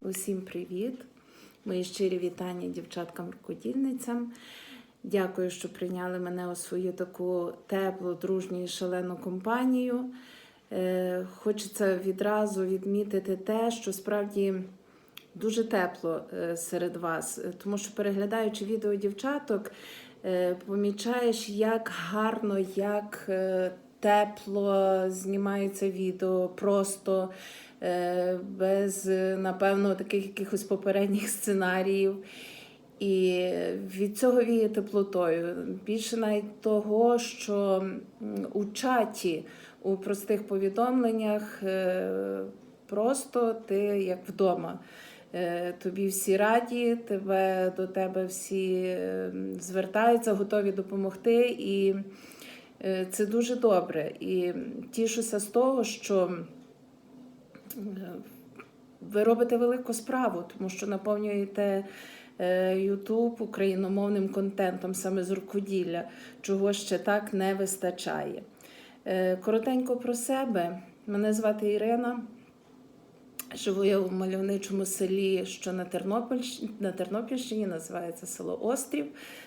Усім привіт! Мої щирі вітання дівчаткам-рукодільницям. Дякую, що прийняли мене у свою таку теплу, дружню і шалену компанію. Е, Хочеться відразу відмітити те, що справді дуже тепло е, серед вас, тому що переглядаючи відео дівчаток, е, помічаєш, як гарно, як тепло знімається відео, просто без, е, напевно, таких якихось попередніх сценаріїв. І від цього віє теплотою. Більше навіть того, що у чаті, у простих повідомленнях е, просто ти як вдома. Е, Тобі всі раді, тебе до тебе всі звертаються, готові допомогти. І це дуже добре. І тішуся з того, що ви робите велику справу, тому що наповнюєте е, YouTube україномовним контентом саме з рукоділля, чого ще так не вистачає. Е, Коротенько про себе. Мене звати Ірина. Живу я у мальовничому селі, що на, Тернопільщ... на Тернопільщині, називається село Острів.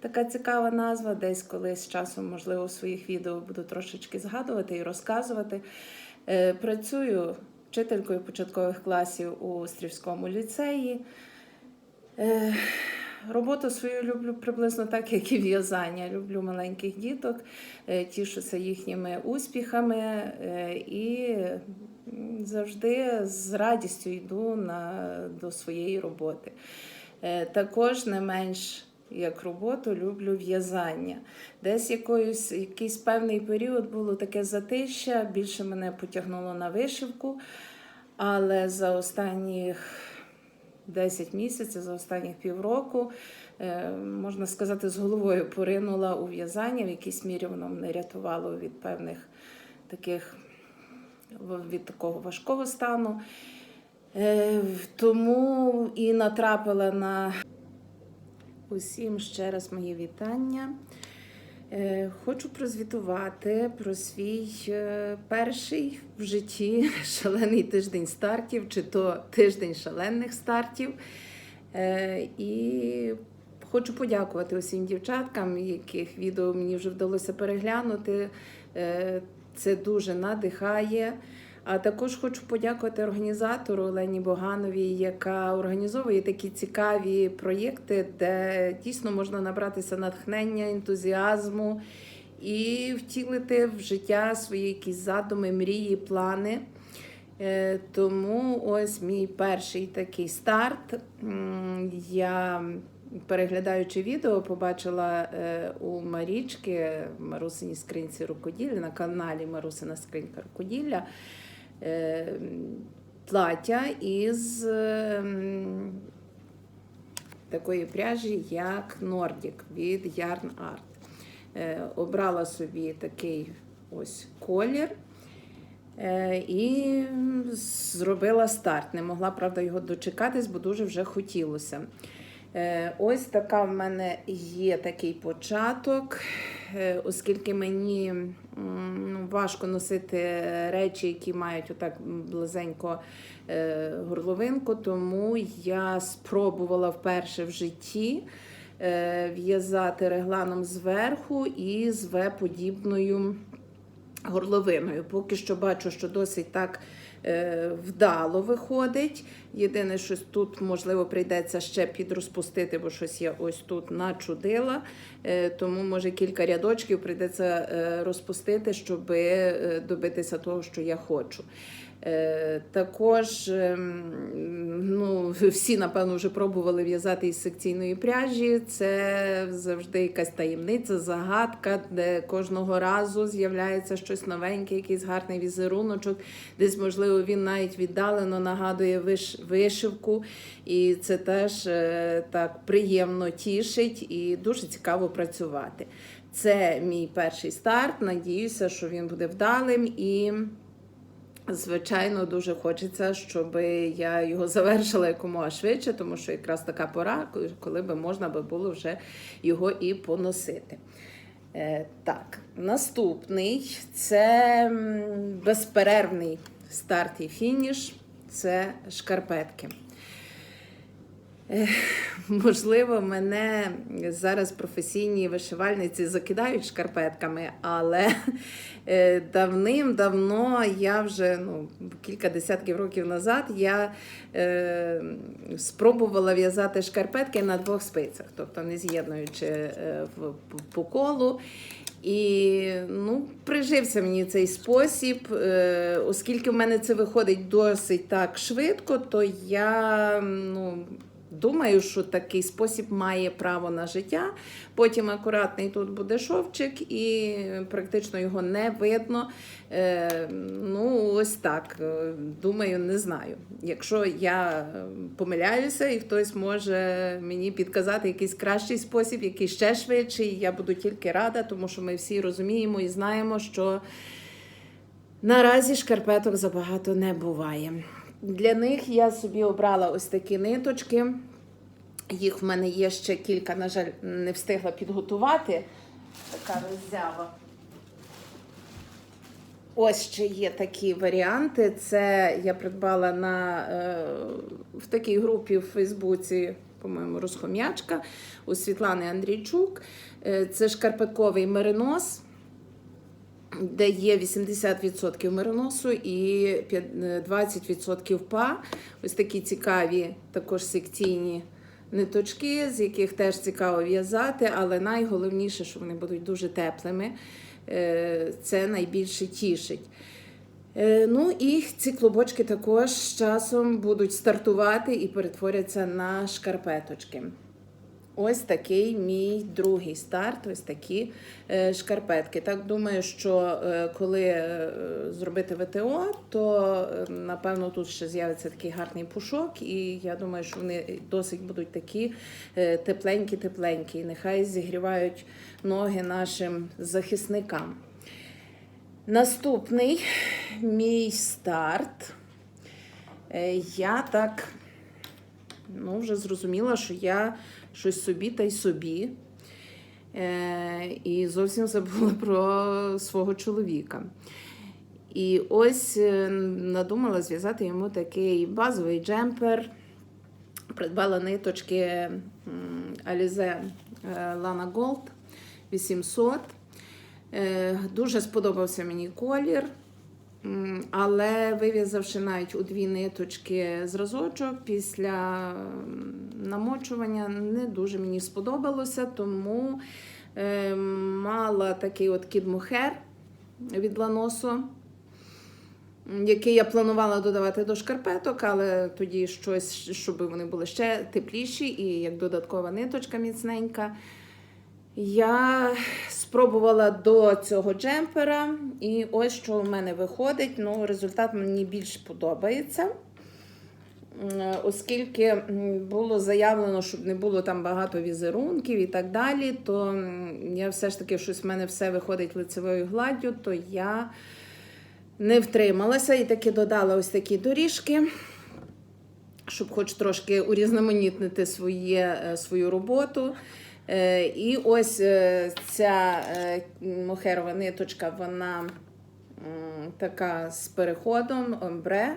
Така цікава назва. Десь колись часом, можливо, в своїх відео буду трошечки згадувати і розказувати. Е, Працюю вчителькою початкових класів у Острівському ліцеї. Е, Роботу свою люблю приблизно так, як і в'язання. Люблю маленьких діток, е, тішуся їхніми успіхами е, і завжди з радістю йду на, до своєї роботи. Також не менш як роботу люблю в'язання. Десь якоюсь, якийсь певний період було таке затища, більше мене потягнуло на вишивку, але за останніх 10 місяців, за останніх півроку, е, можна сказати, з головою поринула у в'язання. В якійсь мірі воно мене рятувало від певних таких від такого важкого стану. Е, Тому і натрапила на усім ще раз моє вітання. Е, Хочу прозвітувати про свій е, перший в житті шалений тиждень стартів, чи то тиждень шалених стартів. Е, І хочу подякувати усім дівчаткам, яких відео мені вже вдалося переглянути. Це дуже надихає. А також хочу подякувати організатору Олені Богановій, яка організовує такі цікаві проєкти, де дійсно можна набратися натхнення, ентузіазму і втілити в життя свої якісь задуми, мрії, плани. Е, Тому ось мій перший такий старт. Я переглядаючи відео, побачила е, у Марічки Марусині скринці рукоділля на каналі Марусина Скринька рукоділля плаття із е, такої пряжі, як Nordic від Yarn Art. Е, Обрала собі такий ось колір. Е, І зробила старт. Не могла, правда, його дочекатись, бо дуже вже хотілося. Е, Ось така в мене є такий початок, Е, оскільки мені ну, важко носити речі, які мають отак близенько е, горловинку, тому я спробувала вперше в житті е, в'язати регланом зверху і з В-подібною горловиною. Поки що бачу, що досить так е, вдало виходить. Єдине, що тут, можливо, прийдеться ще підрозпустити, бо щось я ось тут начудила. Е, тому, може, кілька рядочків прийдеться е, розпустити, щоб е, добитися того, що я хочу. Е, Також ем, ну, всі, напевно, вже пробували в'язати із секційної пряжі. Це завжди якась таємниця, загадка, де кожного разу з'являється щось новеньке, якийсь гарний візеруночок. Десь, можливо, він навіть віддалено нагадує виш- вишивку. І це теж е, так приємно тішить і дуже цікаво працювати. Це мій перший старт. Надіюся, що він буде вдалим і. Звичайно, дуже хочеться, щоб я його завершила якомога швидше, тому що якраз така пора, коли би можна було вже його і поносити. Е, так, наступний це безперервний старт і фініш. це шкарпетки. Можливо, мене зараз професійні вишивальниці закидають шкарпетками, але е, давним-давно я вже ну, кілька десятків років назад я е, спробувала в'язати шкарпетки на двох спицях, тобто не з'єднуючи е, по колу. І ну, прижився мені цей спосіб, е, оскільки в мене це виходить досить так швидко, то я ну, думаю, що такий спосіб має право на життя. Потім акуратний тут буде шовчик, і практично його не видно. Е, ну, ось так. Е, Думаю, не знаю. Якщо я е, помиляюся, і хтось може мені підказати якийсь кращий спосіб, який ще швидший, я буду тільки рада, тому що ми всі розуміємо і знаємо, що наразі шкарпеток забагато не буває. Для них я собі обрала ось такі ниточки. Їх в мене є ще кілька, на жаль, не встигла підготувати. Така роззява. Ось ще є такі варіанти. Це я придбала на, е, в такій групі в Фейсбуці, по-моєму, розхом'ячка у Світлани Андрійчук. Е, це шкарпетковий меринос, де є 80% мериносу і п'ят- 20% па. Ось такі цікаві також секційні ниточки, з яких теж цікаво в'язати, але найголовніше, що вони будуть дуже теплими. Е, Це найбільше тішить. Е, Ну і ці клубочки також з часом будуть стартувати і перетворяться на шкарпеточки. Ось такий мій другий старт, ось такі е, шкарпетки. Так думаю, що е, коли е, зробити ВТО, то напевно тут ще з'явиться такий гарний пушок, і я думаю, що вони досить будуть такі тепленькі-тепленькі. Нехай зігрівають ноги нашим захисникам. Наступний мій старт. Я так ну, вже зрозуміла, що я щось собі та й собі. Е, і зовсім забула про свого чоловіка. І ось е, надумала зв'язати йому такий базовий джемпер. Придбала ниточки Alize е, Lana Gold 800. Е, Дуже сподобався мені колір. Але вив'язавши навіть у дві ниточки зразочок після намочування, не дуже мені сподобалося, тому е, мала такий от кіт-мухер від ланосу, який я планувала додавати до шкарпеток, але тоді щось, щоб вони були ще тепліші і як додаткова ниточка міцненька. Я спробувала до цього джемпера, і ось що у мене виходить. Ну, результат мені більш подобається. М, Оскільки було заявлено, щоб не було там багато візерунків і так далі, то я все ж таки щось в мене все виходить лицевою гладдю, то я не втрималася і таки додала ось такі доріжки, щоб хоч трошки урізноманітнити своє, е, свою роботу. Е, І ось е, ця е, мохерова ниточка, вона така з переходом, омбре.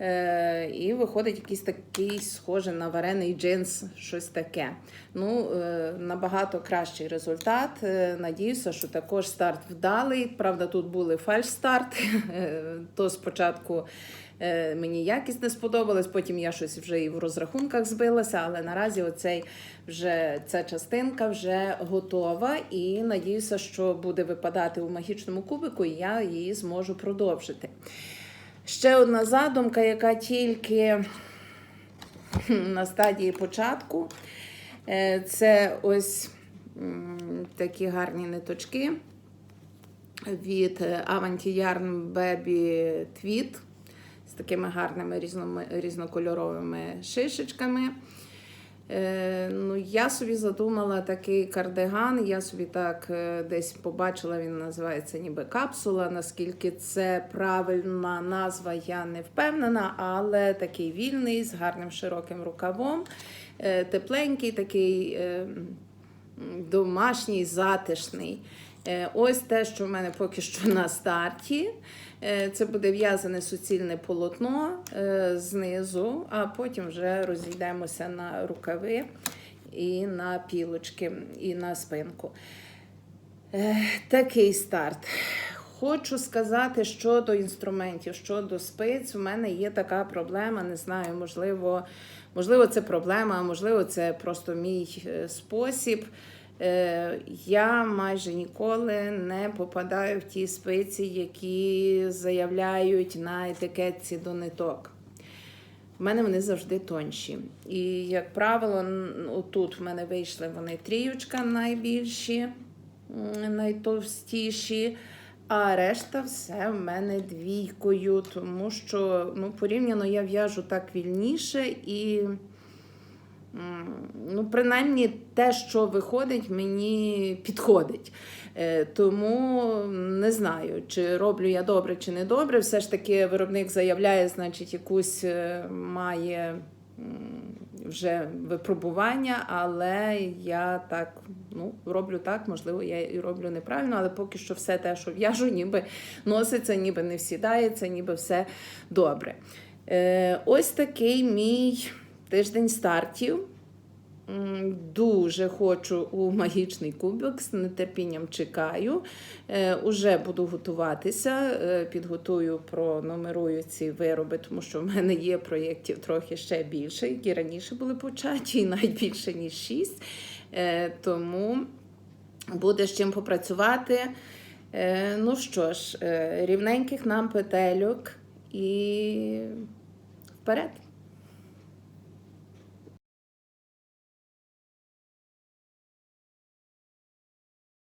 Е, І виходить якийсь такий схожий на варений джинс, щось таке. Ну, е, набагато кращий результат. Е, Надіюся, що також старт вдалий. Правда, тут були фальш-старт. То спочатку мені якість не сподобалась, потім я щось вже і в розрахунках збилася, але наразі оцей вже ця частинка вже готова. І надіюся, що буде випадати у магічному кубику, і я її зможу продовжити. Ще одна задумка, яка тільки на стадії початку. Е, Це ось такі гарні ниточки від Avanti Yarn Baby Tweed з такими гарними різнокольоровими шишечками. Е, ну, я собі задумала такий кардиган. Я собі так е, десь побачила, він називається ніби капсула. Наскільки це правильна назва, я не впевнена, але такий вільний з гарним широким рукавом, е, тепленький, такий домашній, затишний. Е, Ось те, що в мене поки що на старті. Е, Це буде в'язане суцільне полотно е, знизу, а потім вже розійдемося на рукави і на пілочки, і на спинку. Такий старт. Хочу сказати щодо інструментів, щодо спиць. У мене є така проблема. Не знаю, можливо, можливо, це проблема, а можливо, це просто мій спосіб. Е, Я майже ніколи не попадаю в ті спиці, які заявляють на етикетці до ниток. У мене вони завжди тонші. І, як правило, отут в мене вийшли вони тріючка найбільші, найтовстіші, а решта все в мене двійкою, тому що ну, порівняно я в'яжу так вільніше і. Ну, принаймні, те, що виходить, мені підходить. Е, Тому не знаю, чи роблю я добре, чи не добре. Все ж таки, виробник заявляє, значить, якусь е, має вже випробування, але я так ну, роблю так, можливо, я і роблю неправильно, але поки що все те, що в'яжу, ніби носиться, ніби не всідається, ніби все добре. Е, Ось такий мій тиждень стартів. Дуже хочу у магічний кубик, з нетерпінням чекаю. Е, уже буду готуватися, е, підготую, пронумерую ці вироби, тому що в мене є проєктів трохи ще більше, які раніше були початі, і навіть більше, ніж шість. Е, тому буде з чим попрацювати. Ну що ж, рівненьких нам петельок і вперед.